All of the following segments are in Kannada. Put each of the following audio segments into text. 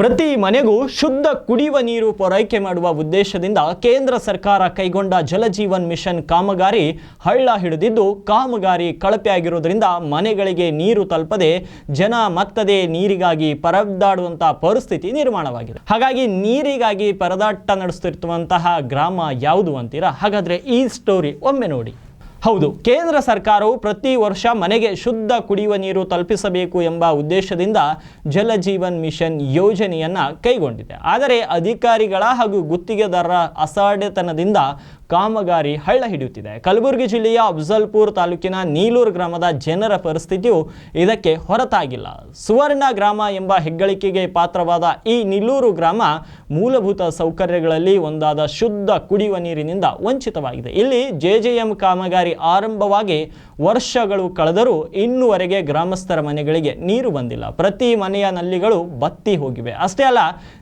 ಪ್ರತಿ ಮನೆಗೂ ಶುದ್ಧ ಕುಡಿಯುವ ನೀರು ಪೂರೈಕೆ ಮಾಡುವ ಉದ್ದೇಶದಿಂದ ಕೇಂದ್ರ ಸರ್ಕಾರ ಕೈಗೊಂಡ ಜಲಜೀವನ್ ಮಿಷನ್ ಕಾಮಗಾರಿ ಹಳ್ಳ ಹಿಡಿದಿದ್ದು, ಕಾಮಗಾರಿ ಕಳಪೆಯಾಗಿರುವುದರಿಂದ ಮನೆಗಳಿಗೆ ನೀರು ತಲುಪದೆ ಜನ ಮತ್ತದೇ ನೀರಿಗಾಗಿ ಪರದಾಡುವಂತಹ ಪರಿಸ್ಥಿತಿ ನಿರ್ಮಾಣವಾಗಿದೆ. ಹಾಗಾಗಿ ನೀರಿಗಾಗಿ ಪರದಾಟ ನಡೆಸುತ್ತಿರುವಂತಹ ಗ್ರಾಮ ಯಾವುದು ಅಂತೀರಾ? ಹಾಗಾದ್ರೆ ಈ ಸ್ಟೋರಿ ಒಮ್ಮೆ ನೋಡಿ. ಹೌದು, ಕೇಂದ್ರ ಸರ್ಕಾರವು ಪ್ರತಿ ವರ್ಷ ಮನೆಗೆ ಶುದ್ಧ ಕುಡಿಯುವ ನೀರು ತಲುಪಿಸಬೇಕು ಎಂಬ ಉದ್ದೇಶದಿಂದ ಜಲಜೀವನ್ ಮಿಷನ್ ಯೋಜನೆಯನ್ನು ಕೈಗೊಂಡಿದೆ. ಆದರೆ ಅಧಿಕಾರಿಗಳ ಹಾಗೂ ಗುತ್ತಿಗೆದಾರರ ಅಸಾಢ್ಯತನದಿಂದ ಕಾಮಗಾರಿ ಹಳ್ಳ ಹಿಡಿಯುತ್ತಿದೆ ಕಲಬುರಗಿ ಜಿಲ್ಲೆಯ ಅಫ್ಜಲ್ಪುರ್ ತಾಲೂಕಿನ ನೀಲೂರು ಗ್ರಾಮದ ಜನರ ಪರಿಸ್ಥಿತಿಯು ಇದಕ್ಕೆ ಹೊರತಾಗಿಲ್ಲ. ಸುವರ್ಣ ಗ್ರಾಮ ಎಂಬ ಹೆಗ್ಗಳಿಕೆಗೆ ಪಾತ್ರವಾದ ಈ ನೀಲೂರು ಗ್ರಾಮ ಮೂಲಭೂತ ಸೌಕರ್ಯಗಳಲ್ಲಿ ಒಂದಾದ ಶುದ್ಧ ಕುಡಿಯುವ ನೀರಿನಿಂದ ವಂಚಿತವಾಗಿದೆ. ಇಲ್ಲಿ ಜೆಜೆಎಂ ಕಾಮಗಾರಿ ಆರಂಭವಾಗಿ ವರ್ಷಗಳು ಕಳೆದರೂ ಇನ್ನುವರೆಗೆ ಗ್ರಾಮಸ್ಥರ ಮನೆಗಳಿಗೆ ನೀರು ಬಂದಿಲ್ಲ. ಪ್ರತಿ ಮನೆಯ ನಲ್ಲಿಗಳು ಬತ್ತಿ ಹೋಗಿವೆ. ಅಷ್ಟೇ ಅಲ್ಲ,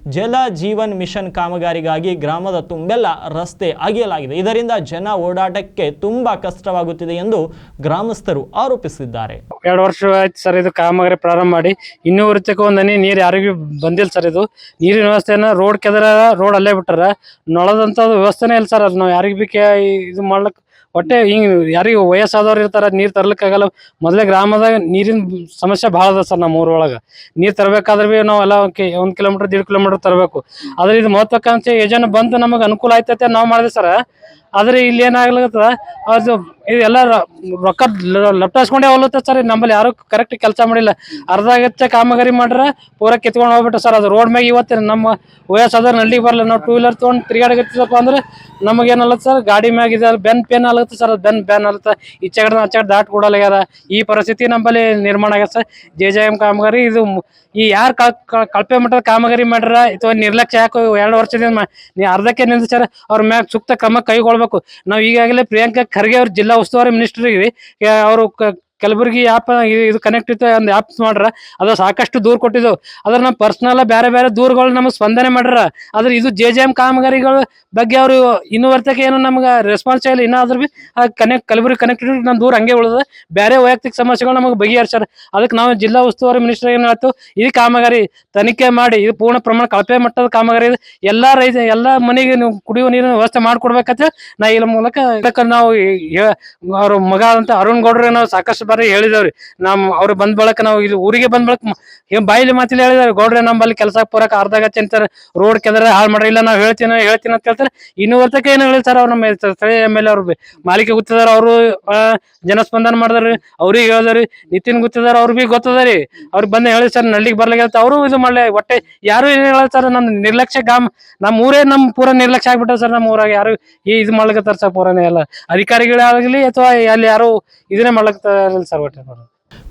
ಜಲ ಜೀವನ್ ಮಿಷನ್ ಕಾಮಗಾರಿಗಾಗಿ ಗ್ರಾಮದ ತುಂಬೆಲ್ಲ ರಸ್ತೆ ಅಗೆಯಲಾಗಿದೆ. ಇದರಿಂದ ಜನ ಓಡಾಟಕ್ಕೆ ತುಂಬಾ ಕಷ್ಟವಾಗುತ್ತಿದೆ ಎಂದು ಗ್ರಾಮಸ್ಥರು ಆರೋಪಿಸಿದ್ದಾರೆ. ಎರಡು ವರ್ಷ ಆಯ್ತು ಸರ್ ಇದು ಕಾಮಗಾರಿ ಪ್ರಾರಂಭ ಮಾಡಿ. ಇನ್ನೂ ಒಂದು ಹನಿ, ನೀರು ಯಾರಿಗೂ ಬಂದಿಲ್ಲ ಸರ್ ಇದು. ನೀರಿನ ವ್ಯವಸ್ಥೆನ ರೋಡ್ ಕೆದರ, ರೋಡ್ ಅಲ್ಲೇ ಬಿಟ್ಟಾರ. ನೊಳದಂತ ವ್ಯವಸ್ಥೆನೇ ಇಲ್ಲ ಸರ್ ಅದು. ನಾವು ಯಾರಿಗೆ ಬೇಕೆ ಇದು ಮಾಡ್ಲಿಕ್ಕೆ ಒಟ್ಟೆ ಹಿಂಗ್ ಯಾರಿಗೂ ವಯಸ್ಸಾದವ್ರು ಇರ್ತಾರ, ನೀರು ತರ್ಲಿಕ್ಕಾಗಲ್ಲ. ಮೊದಲೇ ಗ್ರಾಮದಾಗ ನೀರಿನ ಸಮಸ್ಯೆ ಭಾಳ ಅದ ಸರ್ ನಮ್ಮ ಊರೊಳಗ. ನೀರು ತರಬೇಕಾದ್ರೆ ಭೀ ನಾವೆಲ್ಲ ಒಂದ್ ಕಿಲೋಮೀಟರ್, ದೀಡ್ ಕಿಲೋಮೀಟರ್ ತರಬೇಕು. ಆದ್ರೆ ಇದು ಮಹತ್ವಾಕಾಂಕ್ಷೆ ಯೋಜನೆ ಬಂದು ನಮಗೆ ಅನುಕೂಲ ಆಯ್ತೈತೆ ನಾವು ಮಾಡಿದೆ ಸರ್. ಆದ್ರೆ ಇಲ್ಲಿ ಏನಾಗ್ಲತ್ತದ ಅದು ಇದೆಲ್ಲ ರೊಕ್ಕ ಲಪ್ಟಾಸ್ಕೊಂಡೇ ಹೋಲತ್ತ ಸರ್. ನಮ್ಮಲ್ಲಿ ಯಾರು ಕರೆಕ್ಟ್ ಕೆಲಸ ಮಾಡಿಲ್ಲ. ಅರ್ಧ ಗಚ್ಚ ಕಾಮಗಾರಿ ಮಾಡ್ರ ಪೂರ ಕಿತ್ಕೊಂಡು ಹೋಗ್ಬಿಟ್ಟು ಸರ್. ಅದು ರೋಡ್ ಮ್ಯಾಗ ಇವತ್ತು ನಮ್ಮ ವಯಸ್ಸಾದ್ರ ನಲ್ಲಿಗೆ ಬರಲ್ಲ. ನಾವು ಟೂ ವೀಲರ್ ತೊಗೊಂಡು ತಿರ್ಗಾಡಕತ್ತಿದಪ್ಪ ಅಂದ್ರೆ ನಮಗೇನಲ್ಲ ಸರ್? ಗಾಡಿ ಮ್ಯಾಗ ಇದೆ. ಬೆನ್ ಪೇನ್ ಆಗುತ್ತೆ ಸರ್. ಅದು ಬೆನ್ ಬ್ಯಾನ್ ಆಗುತ್ತೆ. ಈಚೆಗಡೆ ಆಚೆಗಡೆ ದಾಟ್ ಕೊಡಲಾಗ್ಯಾರ ಈ ಪರಿಸ್ಥಿತಿ ನಮ್ಮಲ್ಲಿ ನಿರ್ಮಾಣ ಆಗ್ಯದ ಸರ್. ಜೆ ಜೆ ಎಂ ಕಾಮಗಾರಿ ಇದು ಈ ಯಾರು ಕಳಪೆ ಮಟ್ಟದ ಕಾಮಗಾರಿ ಮಾಡ್ರ ಅಥವಾ ನಿರ್ಲಕ್ಷ್ಯ ಯಾಕೋ ಎರಡು ವರ್ಷದಿಂದ ಅರ್ಧಕ್ಕೆ ನೀ ಸರ್, ಅವ್ರ ಮ್ಯಾಗ ಸೂಕ್ತ ಕ್ರಮ ಕೈಗೊಳ್ಬೇಕು. ನಾವು ಈಗಾಗಲೇ ಪ್ರಿಯಾಂಕಾ ಖರ್ಗೆ ಅವ್ರ ಜಿಲ್ಲಾ ಉಸ್ತುವಾರಿ ಮಿನಿಸ್ಟರ್ಗೆ ಅವರು ಕಲಬುರಗಿ ಆ್ಯಪ್ ಇದು ಕನೆಕ್ಟ್ ಇತ್ತು, ಒಂದು ಆ್ಯಪ್ ಮಾಡ್ರ, ಅದ್ರ ಸಾಕಷ್ಟು ದೂರ ಕೊಟ್ಟಿದ್ದೆವು. ಅದ್ರ ನಮ್ಮ ಪರ್ಸನಲ್ ಬೇರೆ ಬೇರೆ ದೂರುಗಳು ನಮಗೆ ಸ್ಪಂದನೆ ಮಾಡ್ರ. ಆದ್ರೆ ಇದು ಜೆ ಜೆ ಎಂ ಕಾಮಗಾರಿಗಳು ಬಗ್ಗೆ ಅವರು ಇನ್ನೂವರೆಗೆ ಏನು ನಮ್ಗೆ ರೆಸ್ಪಾನ್ಸ್ ಇಲ್ಲ ಇನ್ನಾದ್ರೂ ಬಿ ಕನೆಕ್ಟ್ ಕಲಬುರಗಿ ಕನೆಕ್ಟಿವಿಟಿ ನಮ್ಮ ದೂರ ಹಂಗೆ ಉಳಿದ ಬೇರೆ ವೈಯಕ್ತಿಕ ಸಮಸ್ಯೆಗಳು ನಮಗೆ ಬಗೆಹರಿಸ್ಯಾರ. ಅದಕ್ಕೆ ನಾವು ಜಿಲ್ಲಾ ಉಸ್ತುವಾರಿ ಮಿನಿಸ್ಟರ್ ಏನು ಹೇಳ್ತು ಈ ಕಾಮಗಾರಿ ತನಿಖೆ ಮಾಡಿ, ಇದು ಪೂರ್ಣ ಪ್ರಮಾಣ ಕಳಪೆ ಮಟ್ಟದ ಕಾಮಗಾರಿ ಎಲ್ಲಾ ರೈತ, ಎಲ್ಲಾ ಮನೆಗೆ ನೀವು ಕುಡಿಯುವ ನೀರಿನ ವ್ಯವಸ್ಥೆ ಮಾಡ್ಕೊಡ್ಬೇಕಂತ ನಾ ಇಲ್ಲ ಮೂಲಕ ನಾವು ಅವ್ರ ಮಗ ಅಂತ ಅರುಣ್ ಗೌಡ್ರಿಗೆ ನಾವು ಸಾಕಷ್ಟು ಬಾರಿ ಹೇಳಿದವ್ರಿ. ನಮ್ ಅವ್ರು ಬಂದ್ ಬಳಕ ನಾವು ಇಲ್ಲಿ ಊರಿಗೆ ಬಂದ್ ಬಳಕ ಬಾಯಿಲಿ ಮಾತಿಲ್ಲ ಹೇಳಿದಾರೆ ಗೌಡ್ರೆ, ನಮ್ಮಲ್ಲಿ ಕೆಲಸ ಪೂರಕ ಅರ್ಧ ಅಂತಾರೆ, ರೋಡ್ ಕೆದರ ಹಾಳು ಮಾಡ್ರಿ, ಇಲ್ಲ ನಾವು ಹೇಳ್ತೀನಿ ಹೇಳ್ತೀನಿ ಅಂತ ಹೇಳ್ತಾರೆ ವರ್ತಕ ಏನು ಹೇಳ್ತಾರೆ ಅವ್ರು ನಮ್ಮ ಸ್ಥಳೀಯ ಎಂ ಎಲ್ ಅವ್ರು ಮಾಲಿಕೆ ಗೊತ್ತಿದಾರ ಅವರು ಜನಸ್ಪಂದನ ಮಾಡಿದಾರೆ ಅವ್ರಿಗೆ ಹೇಳಿದ್ರಿ ನಿತಿನ್ ಗೊತ್ತಿದಾರ ಅವ್ರು ಬಿ ಗೊತ್ತದಾರಿ. ಅವ್ರಿಗೆ ಬಂದು ಹೇಳಿ ಸರ್ ನಳ್ಳಿಗೆ ಬರ್ಲಾಗ ಅವರು ಇದು ಮಾಡ್ಲಿ, ಒಟ್ಟೆ ಯಾರು ಏನು ಹೇಳ್ತಾರ ನಮ್ ನಿರ್ಲಕ್ಷ್ಯ ಗಾಮ್ ನಮ್ಮ ಊರೇ ನಮ್ಮ ಪೂರ ನಿರ್ಲಕ್ಷ್ಯ ಆಗ್ಬಿಟ್ಟ ಸರ್ ನಮ್ಮ ಊರಾಗ ಯಾರು ಇದು ಮಾಡ್ಲಿಕ್ಕೆ ಸರ್ ಪೂರನೇ ಎಲ್ಲ. ಅಧಿಕಾರಿಗಳಾಗಲಿ ಅಥವಾ ಅಲ್ಲಿ ಯಾರು ಇದನ್ನೇ ಮಾಡ್ಲಕತ್ತಾರ ಸರ್ ಒಟ್ಟೆ ಅವ್ರು.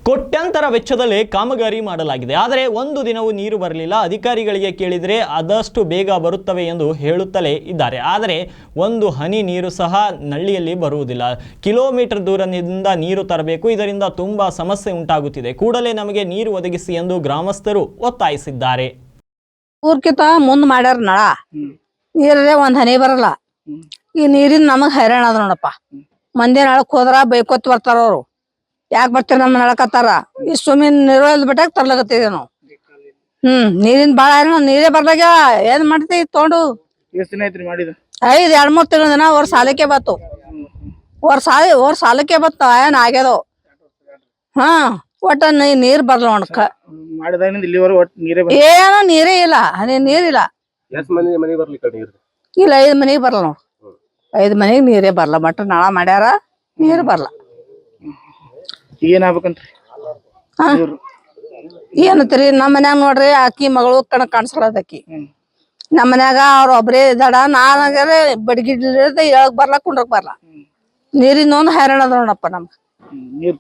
ಕೋಟ್ಯಾಂತರ ವೆಚ್ಚದಲ್ಲಿ ಕಾಮಗಾರಿ ಮಾಡಲಾಗಿದೆ. ಆದರೆ ಒಂದು ದಿನವೂ ನೀರು ಬರಲಿಲ್ಲ. ಅಧಿಕಾರಿಗಳಿಗೆ ಕೇಳಿದರೆ ಆದಷ್ಟು ಬೇಗ ಬರುತ್ತವೆ ಎಂದು ಹೇಳುತ್ತಲೇ ಇದ್ದಾರೆ. ಆದರೆ ಒಂದು ಹನಿ ನೀರು ಸಹ ನಳ್ಳಿಯಲ್ಲಿ ಬರುವುದಿಲ್ಲ. ಕಿಲೋಮೀಟರ್ ದೂರದಿಂದ ನೀರು ತರಬೇಕು. ಇದರಿಂದ ತುಂಬ ಸಮಸ್ಯೆ ಉಂಟಾಗುತ್ತಿದೆ. ಕೂಡಲೇ ನಮಗೆ ನೀರು ಒದಗಿಸಿ ಎಂದು ಗ್ರಾಮಸ್ಥರು ಒತ್ತಾಯಿಸಿದ್ದಾರೆ. ಊರ್ಕಿತ ಮುಂದ್ ಮಾಡ್ಯಾರ ನಳ. ನೀರೇ ಒಂದ್ ಹನಿ ಬರಲ್ಲ. ಈ ನೀರಿನ ನಮಗ್ ಹೈರಾಣ ಅದ ನೋಡಪ್ಪ. ಮಂದಿ ನಳಕ್ ಹೋದ್ರ ಬೈಕೋತ್ ಬರ್ತಾರ ಅವ್ರು. ಯಾಕ್ ಬರ್ತೀರ ನಮ್ಮ ನಳಕತ್ತಾರ ಈ ಸ್ವಿಮ್ಮಿನ್ ನೀರು ಬಿಟ್ಟಾಗ ತರ್ಲಕತ್ತಿದೇವ್ ನಾವು. ಹ್ಮ್ ನೀರಿನ ಬಾಳ ಹೈರಾಣ ನೀರೇ ಬರ್ಲಾಗ ಏನ್ ಮಾಡ್ತಿ ತೊಗೊಂಡು? ಎಷ್ಟ್ ದಿನ ಐತ್ರಿ ಮಾಡಿದ? ಐದ್ ಎರಡ್ ಮೂರ್ ತಿಂಗಳ ದಿನ ಅವ್ರ ಸಾಲಕ್ಕೆ ಬತ್ತು ಅವ್ರ ಸಾಲ ಅವ್ರ ಸಾಲಕ್ಕೆ ಬತ್ತ ಏನ್ ಆಗ್ಯದ? ಹಾ ಒಟ್ಟ ನೀ- ನೀರ್ ಬರ್ಲ ನೋಡಕ್ಕ ಮಾಡಿದಾಗಿನಿಂದ ಇಲ್ಲಿವರೆಗೆ ಒಟ್ಟು ನೀರೇ ಬಂದ ಏನೋ ನೀರೇ ಇಲ್ಲ ಹನಿ ನೀರಿಲ್ಲ ಎಷ್ಟ್ ಮಂದಿ ಮನೆ ಬರ್ಲಿಕ್ಕ ನೀರು? ಇಲ್ಲ ಐದ್ ಮನೆಗೆ ಬರಲ್ಲ ನೋಡ್. ಐದ್ ಮನಿಗೆ ನೀರೇ ಬರಲ್ಲ ಮಟ್ಟ ನಳ ಮಾಡ್ಯಾರ ನೀರ್ ಬರಲ್ಲ ಏನಾಗ್ಬೇಕಂತ್ರಿ? ಆಗ್ಬೇಕಂತ್ರಿ ಏನತ್ರಿ ನಮ್ ಮನ್ಯಾಗ ನೋಡ್ರಿ ಆಕಿ ಮಗಳು ಕಣ ಕಾಣಿಸ್ಕೊಳದಕ್ಕಿ ನಮ್ ಮನ್ಯಾಗ ಅವ್ರ ಒಬ್ರೇ ದಡ ನಾನಾಗ್ಯಾರ ಬಡ್ಗಿಡ್ಲಿರ್ದ ಹೇಳಕ್ ಬರ್ಲಾ ಕುಂಡ್ರಕ್ ಬರ್ಲಾ. ನೀರಿನ ಒಂದು ಹೈರಾಣ ಅದ ನೋಡಪ್ಪ ನಮ್ಗ. ನೀರ್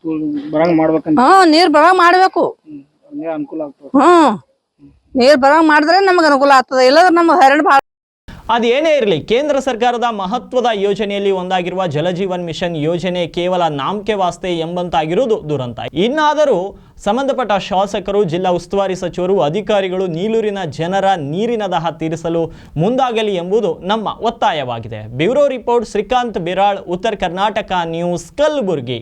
ಬರಂಗ್ ಮಾಡ್ಬೇಕಂತ ಹ್ಮ್ ನೀರ್ ಬರಂಗ್ ಮಾಡ್ಬೇಕು. ಅನುಕೂಲ ಆಗ್ತದ. ಹ್ಮ್. ನೀರ್ ಬರಂಗ್ ಮಾಡಿದ್ರೆ ನಮಗ್ ಅನುಕೂಲ ಆಗ್ತದ. ಇಲ್ಲದ್ರ ನಮ್ಗ್ ಹೈರಾಣ ಭಾಳ ಅದೇನೇ ಇರಲಿ, ಕೇಂದ್ರ ಸರ್ಕಾರದ ಮಹತ್ವದ ಯೋಜನೆಯಲ್ಲಿ ಒಂದಾಗಿರುವ ಜಲಜೀವನ್ ಮಿಷನ್ ಯೋಜನೆ ಕೇವಲ ನಾಮಕೆ ವಾಸ್ತೆ ಎಂಬಂತಾಗಿರುವುದು ದುರಂತ. ಇನ್ನಾದರೂ ಸಂಬಂಧಪಟ್ಟ ಶಾಸಕರು, ಜಿಲ್ಲಾ ಉಸ್ತುವಾರಿ ಸಚಿವರು, ಅಧಿಕಾರಿಗಳು ನೀಲೂರಿನ ಜನರ ನೀರಿನ ದಾಹ ತೀರಿಸಲು ಮುಂದಾಗಲಿ ಎಂಬುದು ನಮ್ಮ ಒತ್ತಾಯವಾಗಿದೆ. Bureau report Srikanth Biral, Uttara Karnataka news, Kalaburagi.